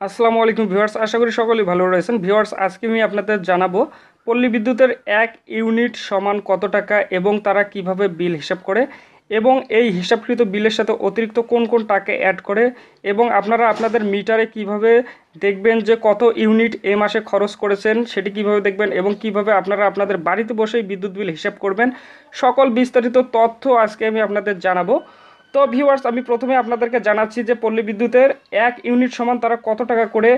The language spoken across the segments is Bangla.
আসসালামু আলাইকুম ভিউয়ার্স, আশা করি সকলেই ভালো রয়েছেন। ভিউয়ার্স, আজকে আমি আপনাদের জানাব পল্লী বিদ্যুতের এক ইউনিট সমান কত টাকা এবং তারা কীভাবে বিল হিসাব করে এবং এই হিসাবকৃত বিলের সাথে অতিরিক্ত কোন কোন টাকা অ্যাড করে এবং আপনারা আপনাদের মিটারে কীভাবে দেখবেন যে কত ইউনিট এ মাসে খরচ করেছেন সেটি কীভাবে দেখবেন এবং কীভাবে আপনারা আপনাদের বাড়িতে বসেই বিদ্যুৎ বিল হিসাব করবেন, সকল বিস্তারিত তথ্য আজকে আমি আপনাদের জানাব। তো ভিউয়ার্স আমি প্রথমে আপনাদেরকে জানাচ্ছি যে পল্লী বিদ্যুতের এক ইউনিট সমান তারা কত টাকা করে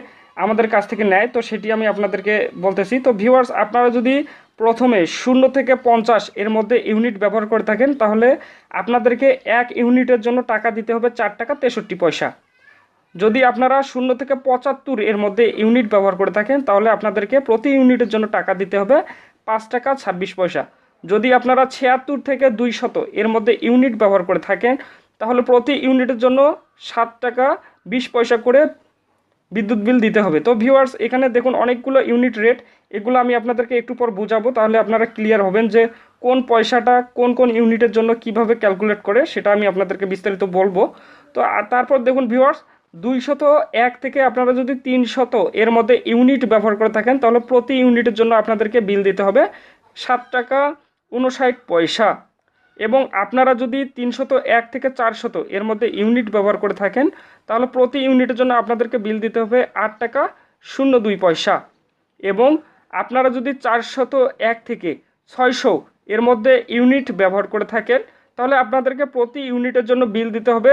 আমাদের কাছ থেকে নেয়, তো সেটি আমি আপনাদেরকে বলতেছি। তো ভিউয়ার্স আপনারা যদি প্রথমে শূন্য থেকে পঞ্চাশ এর মধ্যে ইউনিট ব্যবহার করে থাকেন, তাহলে আপনাদেরকে এক ইউনিটের জন্য টাকা দিতে হবে চার টাকা তেষট্টি পয়সা। যদি আপনারা শূন্য থেকে পঁচাত্তর এর মধ্যে ইউনিট ব্যবহার করে থাকেন, তাহলে আপনাদেরকে প্রতি ইউনিটের জন্য টাকা দিতে হবে পাঁচ টাকা ছাব্বিশ পয়সা। যদি আপনারা ছিয়াত্তর থেকে দুই শত এর মধ্যে ইউনিট ব্যবহার করে থাকেন তাহলে প্রতি ইউনিটের জন্য সাত টাকা বিশ পয়সা করে বিদ্যুৎ বিল দিতে হবে। তো ভিউয়ার্স এখানে দেখুন অনেকগুলো ইউনিট রেট এগুলো আমি আপনাদেরকে একটু পর বোঝাবো, তাহলে আপনারা ক্লিয়ার হবেন যে কোন পয়সাটা কোন কোন ইউনিটের জন্য কীভাবে ক্যালকুলেট করে সেটা আমি আপনাদেরকে বিস্তারিত বলব। তো তারপর দেখুন ভিউয়ার্স দুই শত এক থেকে আপনারা যদি তিন শত এর মধ্যে ইউনিট ব্যবহার করে থাকেন, তাহলে প্রতি ইউনিটের জন্য আপনাদেরকে বিল দিতে হবে সাত টাকা উনষাট পয়সা। এবং আপনারা যদি তিনশত, এক থেকে চারশত এর মধ্যে ইউনিট ব্যবহার করে থাকেন, তাহলে প্রতি ইউনিটের জন্য আপনাদেরকে বিল দিতে হবে আট টাকা শূন্য দুই পয়সা। এবং আপনারা যদি চারশত, এক থেকে ছয়শো এর মধ্যে ইউনিট ব্যবহার করে থাকেন, তাহলে আপনাদেরকে প্রতি ইউনিটের জন্য বিল দিতে হবে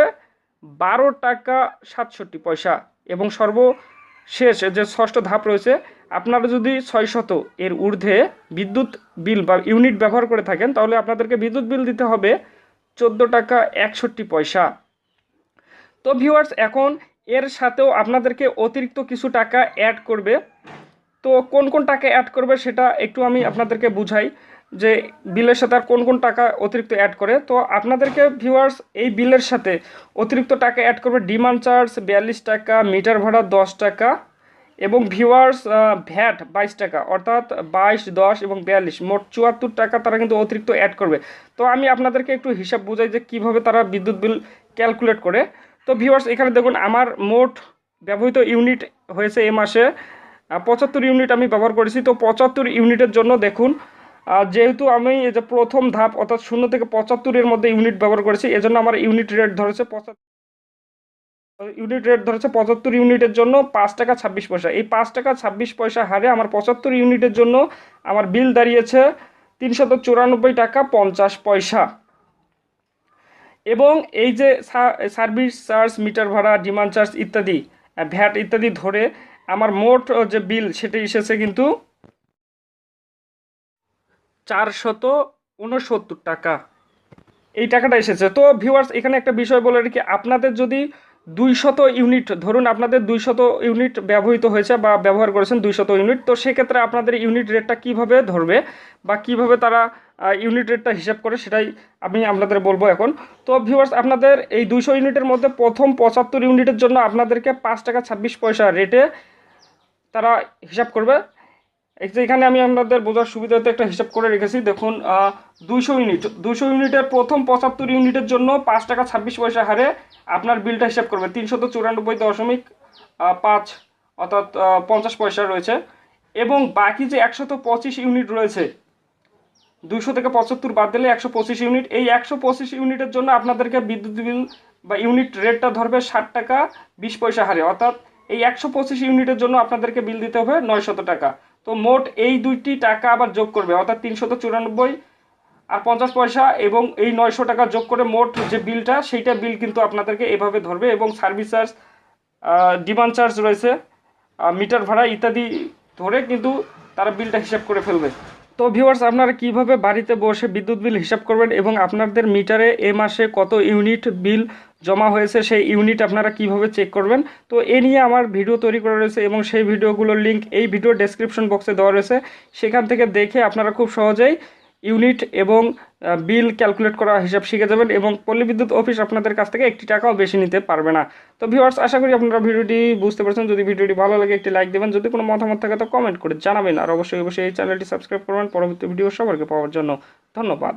বারো টাকা সাতষট্টি পয়সা এবং সর্বশেষ যে ষষ্ঠ ধাপ রয়েছে, আপনারা যদি ছয় শত এর ঊর্ধ্বে বিদ্যুৎ বিল বা ইউনিট ব্যবহার করে থাকেন, তাহলে আপনাদেরকে বিদ্যুৎ বিল দিতে হবে চোদ্দ টাকা একষট্টি পয়সা। তো ভিউয়ার্স এখন এর সাথেও আপনাদেরকে অতিরিক্ত কিছু টাকা অ্যাড করবে। তো কোন কোন টাকা অ্যাড করবে সেটা একটু আমি আপনাদেরকে বুঝাই। যে বিলের সাথে আর কোন কোন টাকা অতিরিক্ত অ্যাড করে, তো আপনাদেরকে ভিউয়ার্স এই বিলের সাথে অতিরিক্ত টাকা অ্যাড করবে ডিমান্ড চার্জ বিয়াল্লিশ টাকা মিটার ভাড়া দশ টাকা এবং ভিউয়ার্স ভ্যাট বাইশ টাকা, অর্থাৎ বাইশ, দশ এবং বিয়াল্লিশ, মোট চুয়াত্তর টাকা তারা কিন্তু অতিরিক্ত অ্যাড করবে। তো আমি আপনাদেরকে একটু হিসাব বুঝাই যে কীভাবে তারা বিদ্যুৎ বিল ক্যালকুলেট করে। তো ভিউয়ার্স এখানে দেখুন আমার মোট ব্যবহৃত ইউনিট হয়েছে এ মাসে পঁচাত্তর ইউনিট আমি ব্যবহার করেছি। তো পঁচাত্তর ইউনিটের জন্য দেখুন যেহেতু আমি এই যে প্রথম ধাপ অর্থাৎ শূন্য থেকে পঁচাত্তরের মধ্যে ইউনিট ব্যবহার করেছি, এজন্য আমার ইউনিট রেট ধরেছে পঁচাত্তর ইউনিট রেট ধরেছে পঁচাত্তর ইউনিটের জন্য পাঁচ টাকা ছাব্বিশ পয়সা। এই পাঁচ টাকা ছাব্বিশ পয়সা হারে আমার পঁচাত্তর ইউনিটের জন্য আমার বিল দাঁড়িয়েছে তিনশত চুরানব্বই টাকা পঞ্চাশ পয়সা। এবং এই যে সার্ভিস চার্জ মিটার ভাড়া ডিমান্ড চার্জ ইত্যাদি ভ্যাট ইত্যাদি ধরে আমার মোট যে বিল সেটা এসেছে কিন্তু চারশত উনসত্তর টাকা। এই টাকাটা এসেছে। তো ভিউয়ার্স এখানে একটা বিষয় বলে রাখি, আপনাদের যদি দুইশত ইউনিট ধরুন আপনাদের দুইশত ইউনিট ব্যবহৃত হয়েছে বা ব্যবহার করেছেন দুইশত ইউনিট তো সেক্ষেত্রে আপনাদের ইউনিট রেটটা কীভাবে ধরবে বা কীভাবে তারা ইউনিট রেটটা হিসাব করে সেটাই আমি আপনাদের বলব এখন। তো ভিউয়ার্স আপনাদের এই দুইশো ইউনিটের মধ্যে প্রথম পঁচাত্তর ইউনিটের জন্য আপনাদেরকে পাঁচ টাকা ছাব্বিশ পয়সা রেটে তারা হিসাব করবে। এখানে আমি আপনাদের বোঝার সুবিধাতে একটা হিসাব করে রেখেছি। দেখুন দুইশো ইউনিট। দুইশো ইউনিটের প্রথম পঁচাত্তর ইউনিটের জন্য পাঁচ টাকা ছাব্বিশ পয়সা হারে আপনার বিলটা হিসাব করবে। তিনশত চুরানব্বই দশমিক পাঁচ, অর্থাৎ পঞ্চাশ পয়সা রয়েছে। এবং বাকি যে একশত পঁচিশ ইউনিট রয়েছে, দুইশো থেকে পঁচাত্তর বাদ দিলে একশো পঁচিশ ইউনিট। এই একশো পঁচিশ ইউনিটের জন্য আপনাদেরকে বিদ্যুৎ বিল বা ইউনিট রেটটা ধরবে ষাট টাকা বিশ পয়সা হারে। অর্থাৎ, এই একশো পঁচিশ ইউনিটের জন্য আপনাদেরকে বিল দিতে হবে নয়শত টাকা। তো মোট এই দুইটি টাকা আবার যোগ করবে, অর্থাৎ তিনশত চুরানব্বই আর পঞ্চাশ পয়সা এবং এই নয়শো টাকা যোগ করে মোট যে বিলটা, সেইটা বিল কিন্তু আপনাদেরকে এভাবে ধরবে এবং সার্ভিস চার্জ ডিমান্ড চার্জ রয়েছে মিটার ভাড়া ইত্যাদি ধরে কিন্তু তারা বিলটা হিসাব করে ফেলবে। তো ভিউয়ার্স আপনারা কীভাবে বাড়িতে বসে বিদ্যুৎ বিল হিসাব করবেন এবং আপনাদের মিটারে এ মাসে কত ইউনিট বিল জমা হয়েছে, সেই ইউনিট আপনারা কীভাবে চেক করবেন? তো এ নিয়ে আমার ভিডিও তৈরি করা রয়েছে এবং সেই ভিডিওগুলোর লিঙ্ক এই ভিডিও ডেসক্রিপশন বক্সে দেওয়া রয়েছে। সেখান থেকে দেখে আপনারা খুব সহজেই ইউনিট এবং বিল ক্যালকুলেট করা হিসাব শিখে যাবেন এবং পল্লী বিদ্যুৎ অফিস আপনাদের কাছ থেকে একটি টাকাও বেশি নিতে পারবে না। তো ভিউয়ার্স আশা করি আপনারা ভিডিওটি বুঝতে পারছেন। যদি ভিডিওটি ভালো লাগে, একটি লাইক দেবেন। যদি কোনো মতামত থাকে, তো কমেন্ট করে জানাবেন। আর অবশ্যই অবশ্যই এই চ্যানেলটি সাবস্ক্রাইব করবেন পরবর্তী ভিডিও সবাইকে পাওয়ার জন্য। ধন্যবাদ।